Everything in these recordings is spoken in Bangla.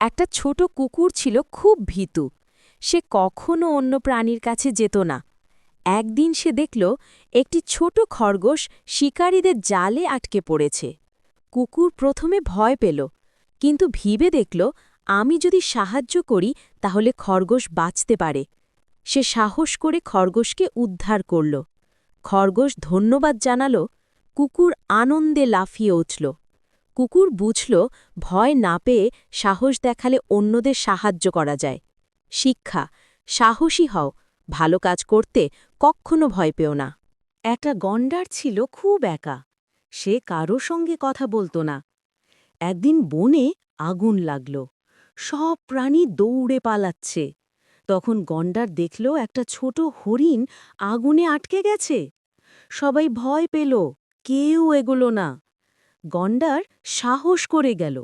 একটা ছোট কুকুর ছিল খুব ভীতু। সে কখনো অন্য প্রাণীর কাছে যেত না। একদিন সে দেখল একটি ছোট খরগোশ শিকারীদের জালে আটকে পড়েছে। কুকুর প্রথমে ভয় পেল, কিন্তু ভিবে দেখল, আমি যদি সাহায্য করি, তাহলে খরগোশ বাঁচতে পারে। সে সাহস করে খরগোশকে উদ্ধার করল। খরগোশ ধন্যবাদ জানাল, কুকুর আনন্দে লাফিয়ে উঠল। কুকুর বুঝল ভয় না পেয়ে সাহস দেখালে অন্যদের সাহায্য করা যায়। শিক্ষা, সাহসী হও, ভালো কাজ করতে কখনো ভয় পেও না। একটা গন্ডার ছিল খুব একা, সে কারও সঙ্গে কথা বলতো না। একদিন বনে আগুন লাগল, সব প্রাণী দৌড়ে পালাচ্ছে। তখন গন্ডার দেখল একটা ছোট হরিণ আগুনে আটকে গেছে। সবাই ভয় পেল, কেউ এগোলো না। গন্ডার সাহস করে গেল।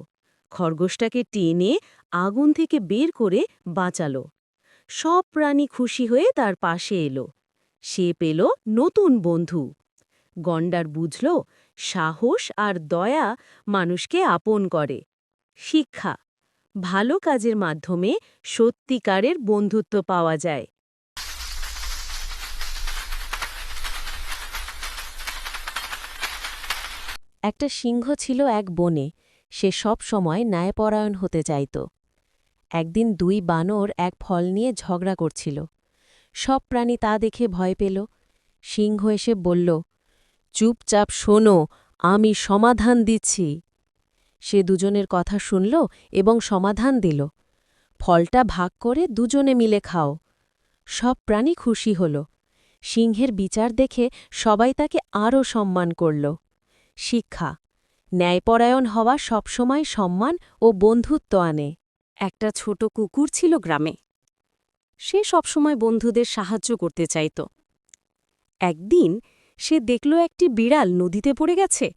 খরগোশটাকে টেনে আগুন থেকে বের করে বাঁচালো। সব প্রাণী খুশি হয়ে তার পাশে এলো। সে পেল নতুন বন্ধু। গন্ডার বুঝল, সাহস আর দয়া মানুষকে আপন করে। শিক্ষা, ভালো কাজের মাধ্যমে সত্যিকারের বন্ধুত্ব পাওয়া যায়। একটা সিংহ ছিল এক বনে, সে সব সময় ন্যায়পরায়ণ হতে চাইত। একদিন দুই বানর এক ফল নিয়ে ঝগড়া করছিল। সব প্রাণী তা দেখে ভয় পেল। সিংহ এসে বলল, চুপচাপ শোনো, আমি সমাধান দিচ্ছি। সে দুজনের কথা শুনল এবং সমাধান দিল। ফলটা ভাগ করে দুজনে মিলে খাও। সব প্রাণী খুশি হল। সিংহের বিচার দেখে সবাই তাকে আরও সম্মান করল। শিক্ষা। ন্যায়পরায়ণ হওয়া সবসময় সম্মান ও বন্ধুত্ব আনে। একটা ছোট কুকুর ছিল গ্রামে। সে সবসময় বন্ধুদের সাহায্য করতে চাইত। একদিন সে দেখল একটি বিড়াল নদীতে পড়ে গেছে।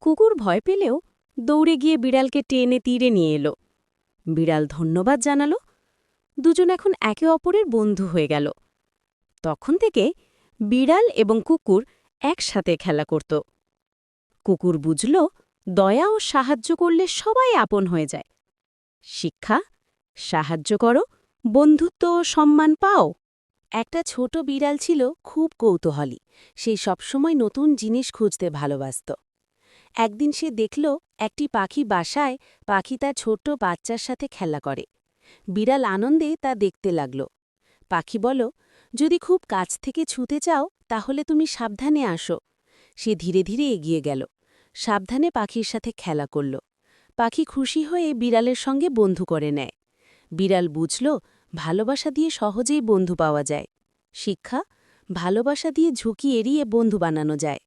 কুকুর ভয় পেলেও দৌড়ে গিয়ে বিড়ালকে টেনে তীরে নিয়ে এলো। বিড়াল ধন্যবাদ জানালো। দুজন এখন একে অপরের বন্ধু হয়ে গেল। তখন থেকে বিড়াল এবং কুকুর একসাথে খেলা করত। কুকুর বুঝল, দয়া ও সাহায্য করলে সবাই আপন হয়ে যায়। শিক্ষা, সাহায্য করো, বন্ধুত্ব ও সম্মান পাও। একটা ছোট বিড়াল ছিল খুব কৌতূহলী। সে সবসময় নতুন জিনিস খুঁজতে ভালোবাসত। একদিন সে দেখল, একটি পাখি বাসায় পাখি তার ছোট্ট বাচ্চার সাথে খেলা করে। বিড়াল আনন্দে তা দেখতে লাগল। পাখি বল যদি খুব কাছ থেকে ছুতে চাও, তাহলে তুমি সাবধানে আসো। সে ধীরে ধীরে এগিয়ে গেল। সাবধানে পাখির সাথে খেলা করল। পাখি খুশি হয়ে বিড়ালের সঙ্গে বন্ধু করে নেয়। বিড়াল বুঝল, ভালোবাসা দিয়ে সহজেই বন্ধু পাওয়া যায়। শিক্ষা, ভালোবাসা দিয়ে ঝুঁকি এড়িয়ে বন্ধু বানানো যায়।